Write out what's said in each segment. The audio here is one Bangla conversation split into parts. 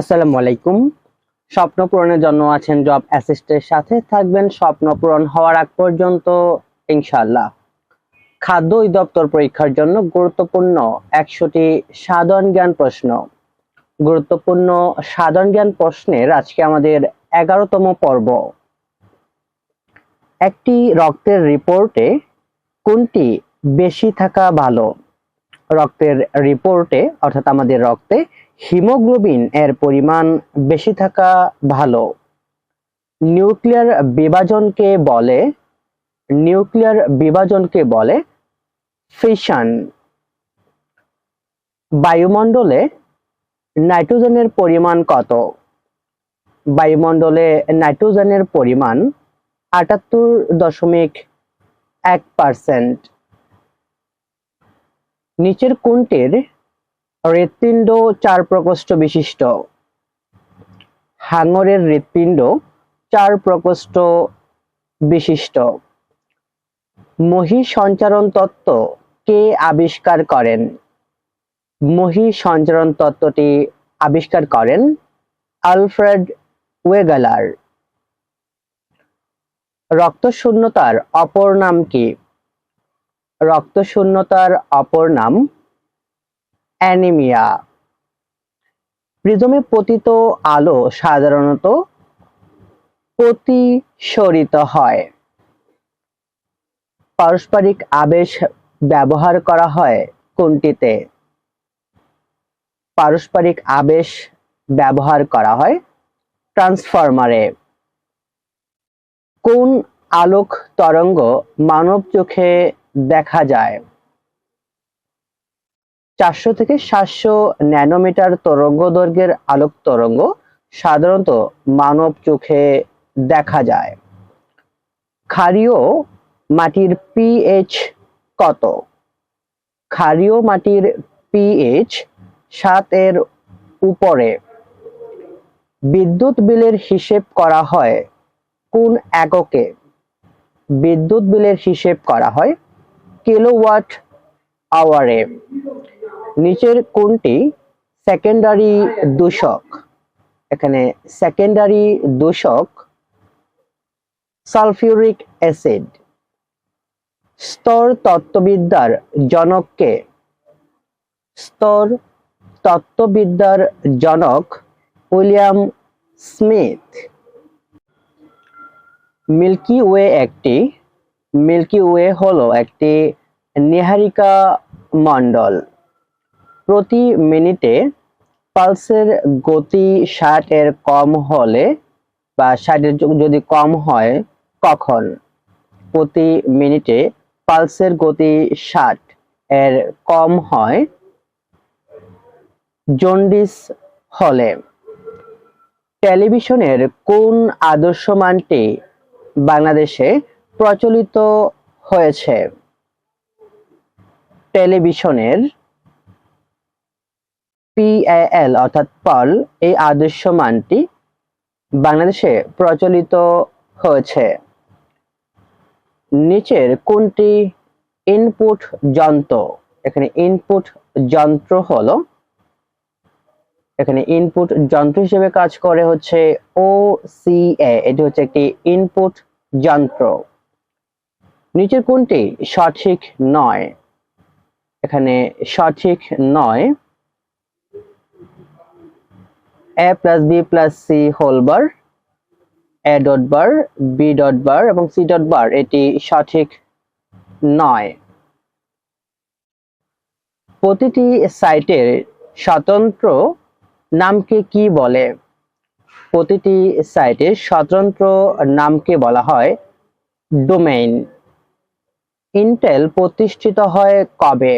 আসসালামু আলাইকুম। স্বপ্ন পূরণের জন্য আছেন জব অ্যাসিস্টের সাথে থাকবেন স্বপ্ন পূরণ হওয়ার আগ পর্যন্ত, ইনশাআল্লাহ। খাদ্য অধিদপ্তর পরীক্ষার জন্য গুরুত্বপূর্ণ একশোটি সাধারণ জ্ঞান প্রশ্ন। গুরুত্বপূর্ণ সাধারণ জ্ঞান প্রশ্নের আজকে আমাদের এগারোতম পর্ব। একটি রক্তের রিপোর্টে কোনটি বেশি থাকা ভালো? রক্তের রিপোর্টে, অর্থাৎ আমাদের রক্তে হিমোগ্লোবিন এর পরিমাণ বেশি থাকা ভালো। নিউক্লিয়ার বিভাজনকে বলে, নিউক্লিয়ার বিভাজনকে বলে ফিশন বায়ুমণ্ডলে নাইট্রোজেনের পরিমাণ কত? বায়ুমণ্ডলে নাইট্রোজেনের পরিমাণ আটাত্তর দশমিক এক পার্সেন্ট নিচের কোনটির হৃৎপিণ্ড চার প্রকোষ্ঠ বিশিষ্ট। হাঙরের হৃৎপিণ্ড চার প্রকোষ্ঠ বিশিষ্ট। মহি সঞ্চারণ তত্ত্ব কে আবিষ্কার করেন? মহি সঞ্চারণ তত্ত্বটি আবিষ্কার করেন আলফ্রেড ওয়েগালার। রক্তশূন্যতার অপর নাম কি? রক্তশূন্যতার অপর নাম অ্যানিমিয়া। প্রিজমে পতিত আলো সাধারণত প্রতিসরিত হয়। পারস্পরিক আবেশ ব্যবহার করা হয় কোনটিতে? পারস্পরিক আবেশ ব্যবহার করা হয় ট্রান্সফরমারে। কোন আলোক তরঙ্গ মানব চোখে দেখা যায়? চারশো থেকে সাতশো ন্যানোমিটার তরঙ্গ দৈর্ঘ্যের আলোক তরঙ্গ সাধারণত মানব চোখে দেখা যায়। ক্ষারীয় মাটির পিএইচ কত? ক্ষারীয় মাটির পিএইচ সাত এর উপরে। বিদ্যুৎ বিলের হিসেব করা হয় কোন এককে? বিদ্যুৎ বিলের হিসেব করা হয় কিলোওয়াট আওয়ারে। নিচের কোনটি সেকেন্ডারি দূষক এখানে সেকেন্ডারি দূষক সালফিউরিক অ্যাসিড স্তর তত্ত্ববিদ্যার জনককে, স্তর তত্ত্ববিদ্যার জনক উইলিয়াম স্মিথ। মিল্কি ওয়ে একটি, মিল্কি ওয়ে হলো একটি নিহারিকা মণ্ডল। প্রতি মিনিটে পালসের গতি ষাট এর কম হলে বা ষাটের যদি কম হয়, কখন? প্রতি মিনিটে পালসের গতি ষাট এর কম হয়, জন্ডিস হলে। টেলিভিশনের কোন আদর্শ মানটি বাংলাদেশে প্রচলিত হয়েছে? টেলিভিশনের পিএএল অর্থাৎ পল এই আদর্শ মানটি বাংলাদেশে প্রচলিত হয়েছে। নিচের কোনটি ইনপুট যন্ত্র? এখানে ইনপুট যন্ত্র হলো, এখানে ইনপুট যন্ত্র হিসেবে কাজ করে হচ্ছে ও এটি হচ্ছে একটি ইনপুট যন্ত্র। নিচের কোনটি সঠিক নয়? এখানে সঠিক নয় A plus B plus C whole bar A dot bar B dot bar এবং সি ডট বার এটি সঠিক নয়। প্রতিটি সাইটের স্বতন্ত্র নামকে কি বলে? প্রতিটি সাইটের স্বতন্ত্র নামকে বলা হয় ডোমেইন। ইন্টেল প্রতিষ্ঠিত হয় কবে?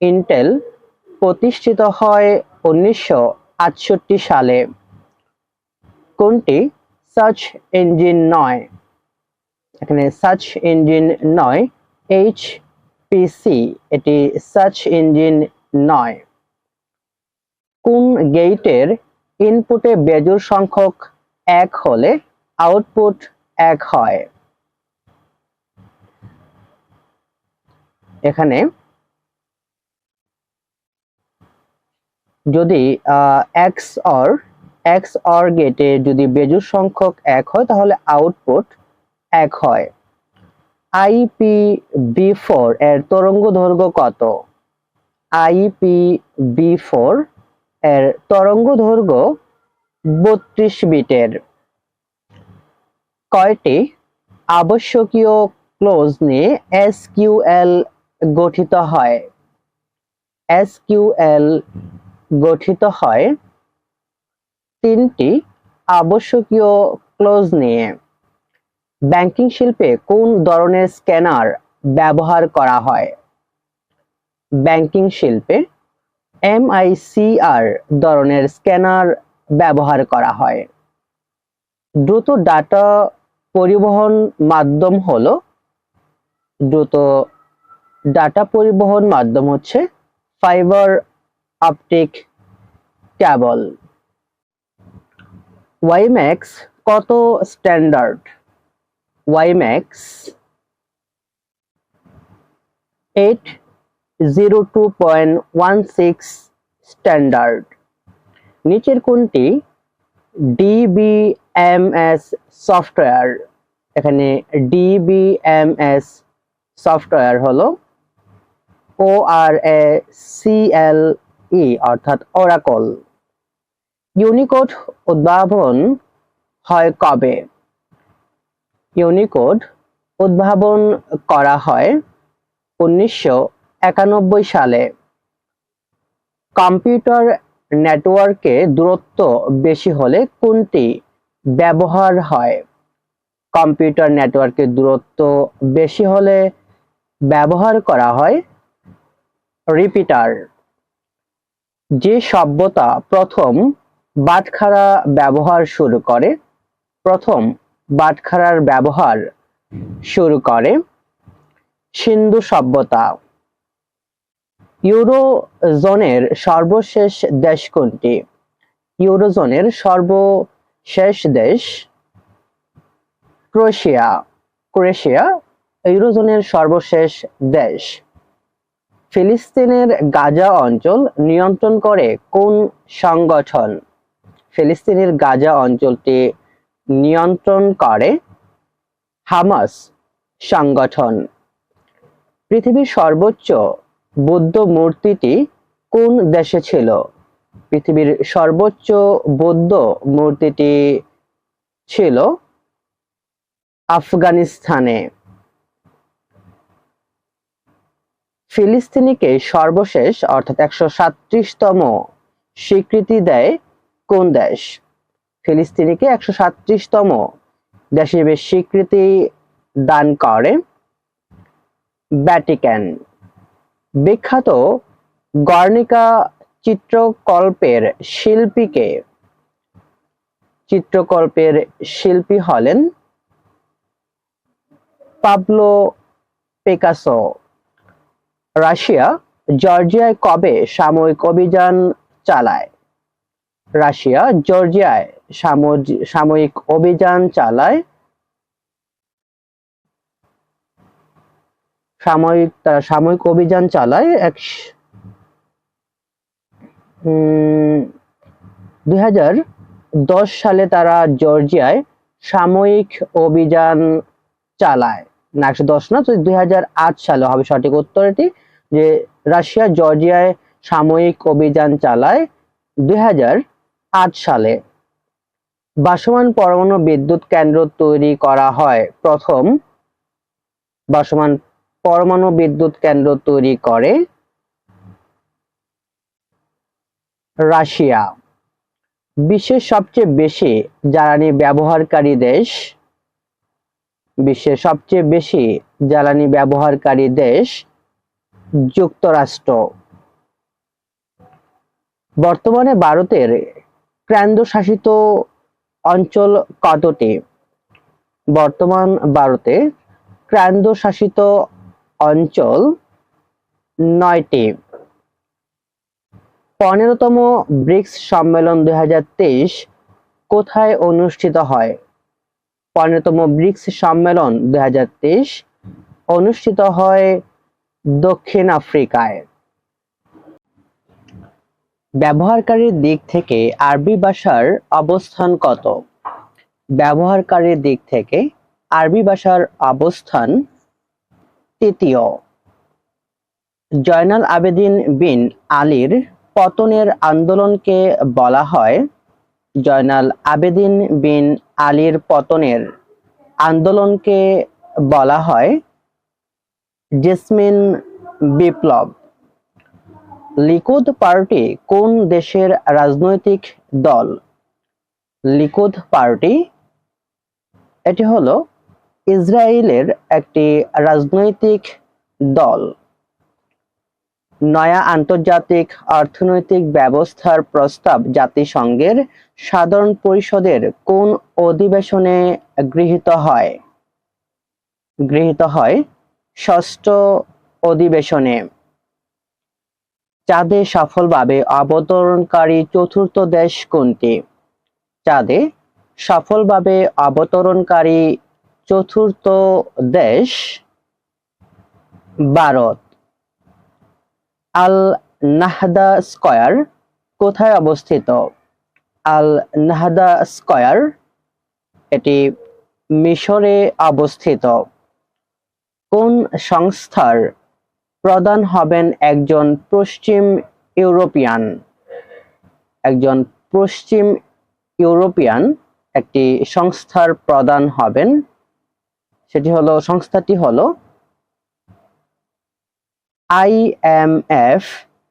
ইন্টেল প্রতিষ্ঠিত হয় উনিশশো আটষট্টি সালে। কোনটি? সার্চ ইঞ্জিন নয়। এখানে সার্চ ইঞ্জিন নয়, এইচ পিসি এটি সার্চ ইঞ্জিন নয়। কোন গেটের ইনপুটে বেজোর সংখ্যক এক হলে আউটপুট এক হয়? এখানে যদি এক্স অর এক্স অর গেটে যদি বেজোড় সংখ্যক এক হয়, তাহলে আউটপুট এক হয়। আইপি বি ফোর এর তরঙ্গ দৈর্ঘ্য কত? আইপি বি ফোর এর তরঙ্গ দৈর্ঘ্য বত্রিশ বিটের। কয়টি? আবশ্যকীয় ক্লোজ নিয়ে এসকিউএল গঠিত হয়। এসকিউএল গঠিত হয় তিনটি আবশ্যকীয় ক্লোজ নিয়ে। ব্যাংকিং শিল্পে কোন ধরনের স্ক্যানার ব্যবহার করা হয়? ব্যাংকিং শিল্পে এমআইসিআর ধরনের স্ক্যানার ব্যবহার করা হয়। দ্রুত ডাটা পরিবহন মাধ্যম হলো, দ্রুত ডাটা পরিবহন মাধ্যম হচ্ছে ফাইবার অপটিক কেবল ওয়াইম্যাক্স কত standard WiMAX eight zero two point one six standard নিচের কোনটি? ডিবিএমএস সফটওয়্যার এখানে ডিবিএমএস সফটওয়্যার হলো ও আর এ সি এল ই অর্থাৎ ওরাকল ইউনিকোড উদ্ভাবন হয় কবে? ইউনিকোড উদ্ভাবন করা হয় উনিশশো একানব্বই সালে। কম্পিউটার নেটওয়ার্কে দূরত্ব বেশি হলে কোনটি ব্যবহার হয়? কম্পিউটার নেটওয়ার্কে দূরত্ব বেশি হলে ব্যবহার করা হয় রিপিটার যে সভ্যতা প্রথম বাটখারা ব্যবহার শুরু করে, প্রথম বাটখারার ব্যবহার শুরু করে সিন্ধু সভ্যতা। ইউরোজোনের সর্বশেষ দেশ কোনটি? ইউরোজোনের সর্বশেষ দেশ ক্রোয়েশিয়া। ক্রোয়েশিয়া ইউরোজোনের সর্বশেষ দেশ। ফিলিস্তিনের গাজা অঞ্চল নিয়ন্ত্রণ করে কোন সংগঠন? ফিলিস্তিনের গাজা অঞ্চলটি নিয়ন্ত্রণ করে হামাস সংগঠন। পৃথিবীর সর্বোচ্চ বৌদ্ধ মূর্তিটি কোন দেশে ছিল? পৃথিবীর সর্বোচ্চ বৌদ্ধ মূর্তিটি ছিল আফগানিস্তানে। ফিলিস্তিনিকে সর্বশেষ, অর্থাৎ একশো সাতত্রিশতম স্বীকৃতি দেয় কোন দেশ? ফিলিস্তিনিকে একশো সাতত্রিশতম দেশ হিসেবে স্বীকৃতি দান করে ভ্যাটিকান বিখ্যাত গর্নিকা চিত্রকল্পের শিল্পীকে, চিত্রকল্পের শিল্পী হলেন পাবলো পেকাসো। রাশিয়া জর্জিয়ায় কবে সামরিক অভিযান চালায়? রাশিয়া জর্জিয়ায় সাময়িক অভিযান চালায়। সাময়িক তারা সাময়িক অভিযান চালায় এক দুই সালে তারা জর্জিয়ায় সাময়িক অভিযান চালায়। না, একশো দশ না দুই সালে হবে সঠিক উত্তর এটি যে রাশিয়া জর্জিয়ায় সাময়িক অভিযান চালায় দুই হাজার আট সালে। বাসমান পরমাণু বিদ্যুৎ কেন্দ্র তৈরি করা হয় প্রথম। বাসমান পরমাণু বিদ্যুৎ কেন্দ্র তৈরি করে রাশিয়া। বিশ্বের সবচেয়ে বেশি জ্বালানি ব্যবহারকারী দেশ। বিশ্বের সবচেয়ে বেশি জ্বালানি ব্যবহারকারী দেশ যুক্তরাষ্ট্র। বর্তমানে ভারতের কেন্দ্রশাসিত অঞ্চল কতটি? বর্তমান ভারতে কেন্দ্রশাসিত অঞ্চল নয়টি। পনেরোতম ব্রিক্স সম্মেলন দুই হাজার তেইশ কোথায় অনুষ্ঠিত হয়? পনেরোতম ব্রিক্স সম্মেলন দুই হাজার তেইশ অনুষ্ঠিত হয় দক্ষিণ আফ্রিকায়। ব্যবহারকারীর দিক থেকে আরবি ভাষার অবস্থান কত? ব্যবহারকারীর দিক থেকে আরবি ভাষার অবস্থান তৃতীয়। জয়নাল আবেদিন বিন আলীর পতনের আন্দোলনকে বলা হয় জয়নাল আবেদিন বিন আলীর পতনের আন্দোলনকে বলা হয় জেসমিন বিপ্লব। লিকুদ পার্টি কোন দেশের রাজনৈতিক দল? Likud party? এটি হলো ইসরায়েলের একটি রাজনৈতিক দল। নয়া আন্তর্জাতিক অর্থনৈতিক ব্যবস্থার প্রস্তাব জাতিসংঘের সাধারণ পরিষদের কোন অধিবেশনে গৃহীত হয়? গৃহীত হয় ষষ্ঠ অধিবেশনে চাঁদে সফলভাবে অবতরণকারী চতুর্থ দেশ কোনটি? চাঁদে সফলভাবে অবতরণকারী চতুর্থ দেশ ভারত। আল নাহদা স্কয়ার কোথায় অবস্থিত? আল নাহদা স্কয়ার এটি মিশরে অবস্থিত। কোন সংস্থার প্রধান হবেন একজন পশ্চিম ইউরোপিয়ান? একজন পশ্চিম ইউরোপিয়ান একটি সংস্থার প্রধান হবেন। সেটি হলো, সংস্থাটি হলো আইএমএফ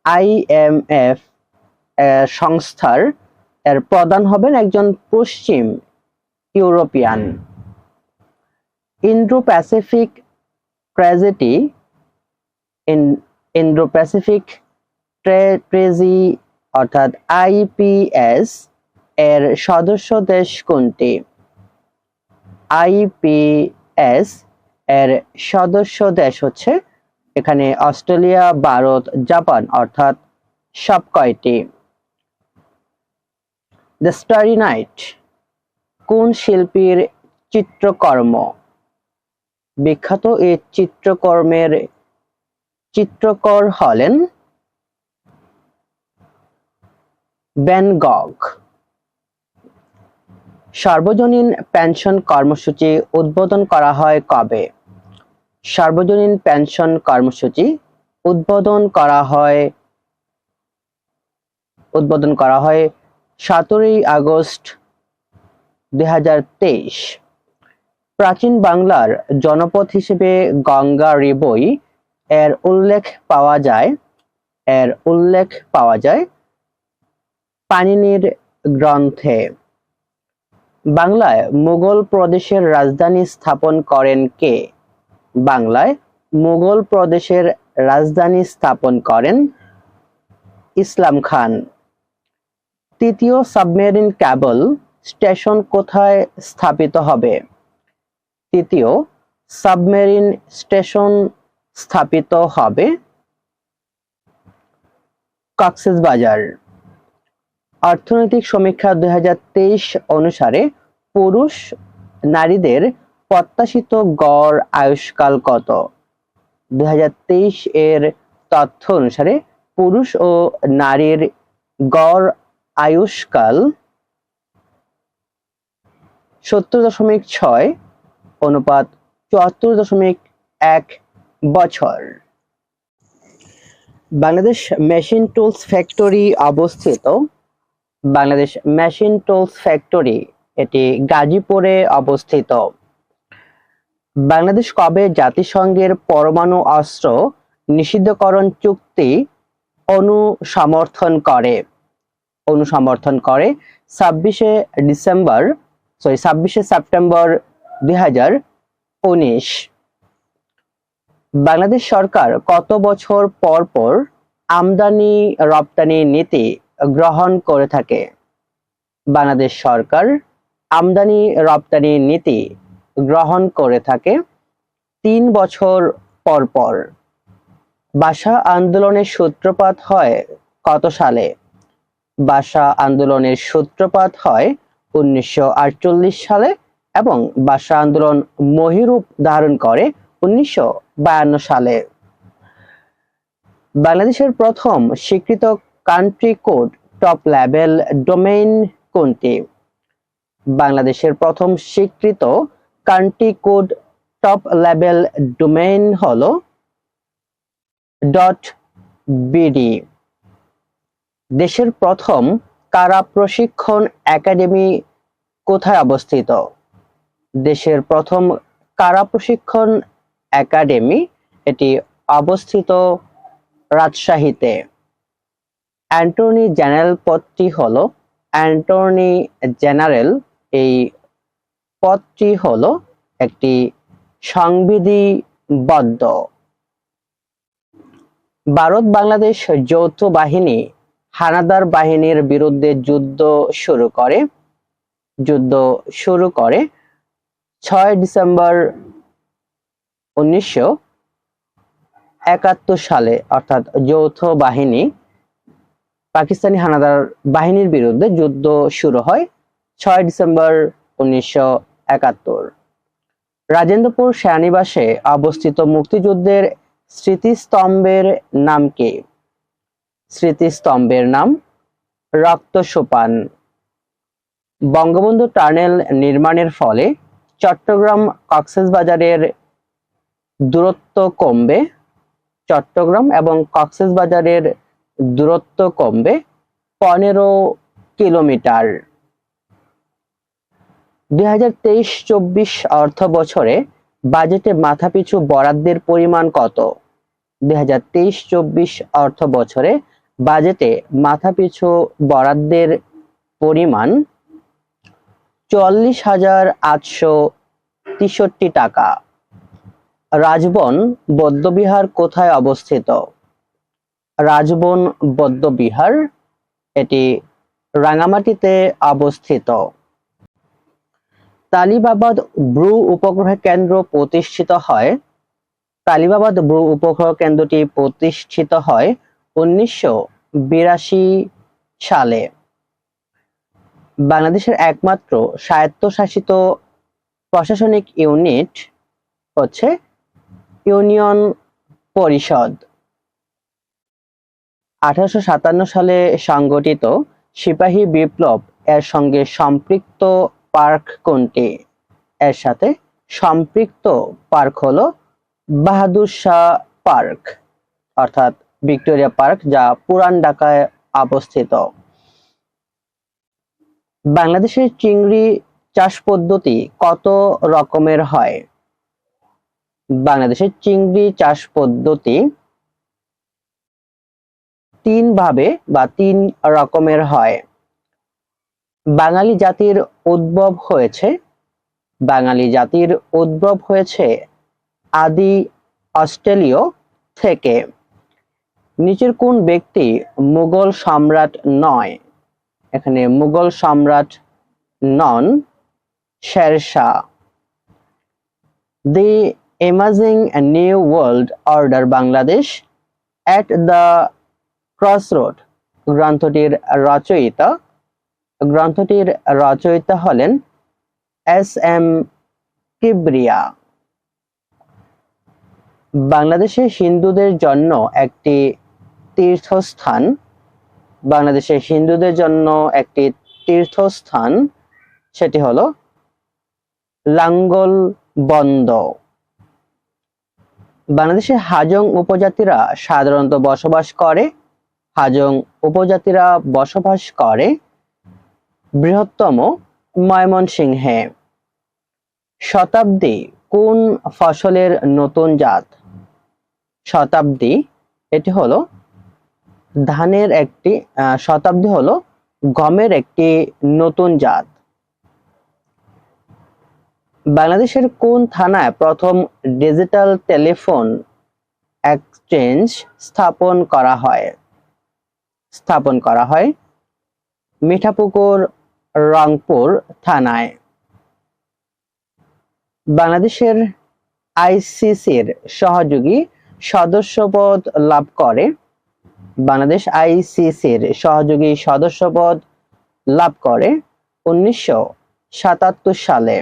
আইএমএফ সংস্থার, এর প্রধান হবেন একজন পশ্চিম European. Indo Pacific tragedy Indo Pacific strategy অর্থাৎ আইপিএস এর সদস্য দেশ কোনটি? আইপিএস এর সদস্য দেশ হচ্ছে এখানে অস্ট্রেলিয়া, ভারত, জাপান, অর্থাৎ সব কয়টি? দ্য স্টারি নাইট কোন শিল্পীর চিত্রকর্ম? বিখ্যাত এই চিত্রকর্মের, চিত্রকর হলেন ব্যানগগ সার্বজনীন পেনশন কর্মসূচি উদ্বোধন করা হয় কবে? সার্বজনীন পেনশন কর্মসূচি উদ্বোধন করা হয়, উদ্বোধন করা হয় সতেরোই আগস্ট দুই হাজার তেইশ। প্রাচীন বাংলার জনপদ হিসেবে গঙ্গা রিবই এর উল্লেখ পাওয়া যায়, এর উল্লেখ পাওয়া যায় পানিনির গ্রন্থে। বাংলায় মুঘল প্রদেশের রাজধানী স্থাপন করেন কে? বাংলায় মুঘল প্রদেশের রাজধানী স্থাপন করেন ইসলাম খান। তৃতীয় সাবমেরিন ক্যাবল স্টেশন কোথায় স্থাপিত হবে? তৃতীয়, সাবমেরিন স্টেশন স্থাপিত হবে বাজার। অর্থনৈতিক সমীক্ষা দুই অনুসারে পুরুষ নারীদের প্রত্যাশিত গড় আয়ুষ্কাল কত? দুই হাজার তেইশ এর তথ্য অনুসারে পুরুষ ও নারীর গড় আয়ুষ্কাল সত্তর দশমিক ছয় অনুপাত চুয়াত্তর দশমিক এক বছর। বাংলাদেশ মেশিন টুলস ফ্যাক্টরি অবস্থিত। বাংলাদেশ মেশিন টুলস ফ্যাক্টরি এটি গাজীপুরে অবস্থিত। বাংলাদেশ কবে জাতিসংঘের পরমাণু অস্ত্র নিষিদ্ধকরণ চুক্তি অনুসমর্থন করে? অনুসমর্থন করে ছাব্বিশে ডিসেম্বর, সরি, ছাব্বিশে সেপ্টেম্বর বাংলাদেশ সরকার কত বছর পর পর আমদানি, রপ্তানি নীতি গ্রহণ করে থাকে? বাংলাদেশ সরকার আমদানি, রপ্তানি নীতি গ্রহণ করে থাকে তিন বছর পর পর। ভাষা আন্দোলনের সূত্রপাত হয় কত সালে? ভাষা আন্দোলনের সূত্রপাত হয় উনিশশো আটচল্লিশ সালে এবং ভাষা আন্দোলন মহিরূপ ধারণ করে উনিশশো বায়ান্ন সালে। বাংলাদেশের প্রথম স্বীকৃত country code top level domain কোনটি? বাংলাদেশের প্রথম স্বীকৃত country code top level domain হলো ডট বিডি দেশের প্রথম কারা প্রশিক্ষণ একাডেমি কোথায় অবস্থিত? দেশের প্রথম কারা প্রশিক্ষণ একাডেমি, এটি অবস্থিত রাজশাহীতে। অ্যান্টর্নি জেনারেল পদটি হলো, অ্যান্টর্নি জেনারেল এই পদটি হলো একটি সংবিধিবদ্ধ। ভারত বাংলাদেশ যৌথ বাহিনী হানাদার বাহিনীর বিরুদ্ধে যুদ্ধ শুরু করে, যুদ্ধ শুরু করে ছয় ডিসেম্বর উনিশশো একাত্তর সালে, অর্থাৎ যৌথ বাহিনী, পাকিস্তানি হানাদার বাহিনীর বিরুদ্ধে যুদ্ধ শুরু হয় ছয় ডিসেম্বর উনিশশো একাত্তর। রাজেন্দ্রপুর সেনানিবাসে অবস্থিত মুক্তিযুদ্ধের স্মৃতিস্তম্ভের নাম কি? স্মৃতিস্তম্ভের নাম রক্ত সোপান বঙ্গবন্ধু টানেল নির্মাণের ফলে চট্টগ্রাম কক্সবাজারের দূরত্ব কমবে। চট্টগ্রাম এবং কক্সবাজারের দূরত্ব কমবে পনেরো কিলোমিটার। দুই হাজার তেইশ চব্বিশ অর্থ বছরে বাজেটে মাথাপিছু বরাদ্দের পরিমাণ কত? দুই হাজার তেইশ চব্বিশ অর্থ বছরে বাজেটে মাথাপিছু বরাদ্দের পরিমাণ চুয়াল্লিশ হাজার আটশো তেষট্টি টাকা। রাজবন বৌদ্ধবিহার কোথায় অবস্থিত? রাজবন বৌদ্ধবিহার, এটি রাঙামাটিতে অবস্থিত। তালিবাবাদ ব্রু উপগ্রহ কেন্দ্র প্রতিষ্ঠিত হয়। তালিবাবাদ ব্রু উপগ্রহ কেন্দ্রটি প্রতিষ্ঠিত হয় উনিশশো বিরাশি সালে। বাংলাদেশের একমাত্র স্বায়ত্তশাসিত প্রশাসনিক ইউনিট হচ্ছে ইউনিয়ন পরিষদ। আঠারোশো সাতান্ন সালে সংগঠিত সিপাহী বিপ্লব এর সঙ্গে সম্পৃক্ত পার্ক কোনটি? এর সাথে সম্পৃক্ত পার্ক হলো বাহাদুর শাহ পার্ক, অর্থাৎ ভিক্টোরিয়া পার্ক যা পুরান ঢাকায় অবস্থিত। বাংলাদেশের চিংড়ি চাষ পদ্ধতি কত রকমের হয়? বাংলাদেশের চিংড়ি চাষ পদ্ধতি তিন ভাবে বা তিন রকমের হয়। বাঙালি জাতির উদ্ভব হয়েছে, বাঙালি জাতির উদ্ভব হয়েছে আদি অস্ট্রেলীয় থেকে। নিচের কোন ব্যক্তি মুঘল সম্রাট নয়? এখানে মুঘল সম্রাট নন Shershah. The amazing new world order Bangladesh at the crossroad গ্রন্থটির রচয়িতা। গ্রন্থটির রচয়িতা হলেন এস এম কিবরিয়া। বাংলাদেশে হিন্দুদের জন্য একটি তীর্থস্থান বাংলাদেশের হিন্দুদের জন্য একটি তীর্থস্থান, সেটি হলো লাঙ্গল বন্দ বাংলাদেশের হাজং উপজাতিরা সাধারণত বসবাস করে, হাজং উপজাতিরা বসবাস করে বৃহত্তম ময়মনসিংহে। শতাব্দী কোন ফসলের নতুন জাত? শতাব্দী, এটি হলো ধানের একটি শতাব্দী হলো গমের একটি নতুন জাত। বাংলাদেশের কোন থানায় প্রথম ডিজিটাল টেলিফোন এক্সচেঞ্জ স্থাপন করা হয়? স্থাপন করা হয় মিঠাপুকুর, রংপুর থানায়। বাংলাদেশের আইসিসির সহযোগী সদস্যপদ লাভ করে বাংলাদেশ আইসিসির সহযোগী সদস্যপদ লাভ করে উনিশশো সাতাত্তর সালে।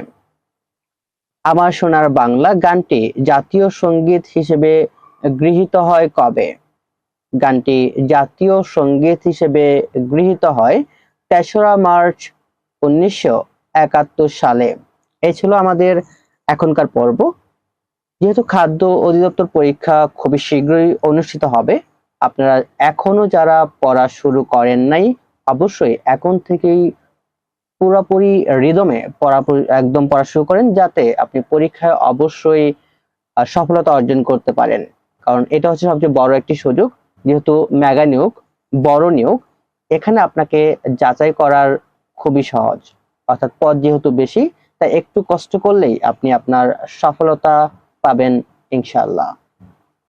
আমার সোনার বাংলা গানটি জাতীয় সংগীত হিসেবে গৃহীত হয় কবে? গানটি জাতীয় সংগীত হিসেবে গৃহীত হয় তেসরা মার্চ উনিশশো একাত্তর সালে। এ ছিল আমাদের এখনকার পর্ব। যেহেতু খাদ্য অধিদপ্তর পরীক্ষা খুবই শীঘ্রই অনুষ্ঠিত হবে আপনারা এখনও যারা পড়া শুরু করেন নাই, অবশ্যই এখন থেকেই পুরোপুরি রিদমে পড়া একদম পড়া শুরু করেন যাতে আপনি পরীক্ষায় অবশ্যই সফলতা অর্জন করতে পারেন। কারণ এটা হচ্ছে সবচেয়ে বড় একটি সুযোগ, যেহেতু মেগা নিয়োগ, বড় নিয়োগ, এখানে আপনাকে যাচাই করার খুবই সহজ। অর্থাৎ পদ যেহেতু বেশি তাই একটু কষ্ট করলেই আপনি আপনার সফলতা পাবেন ইনশাল্লাহ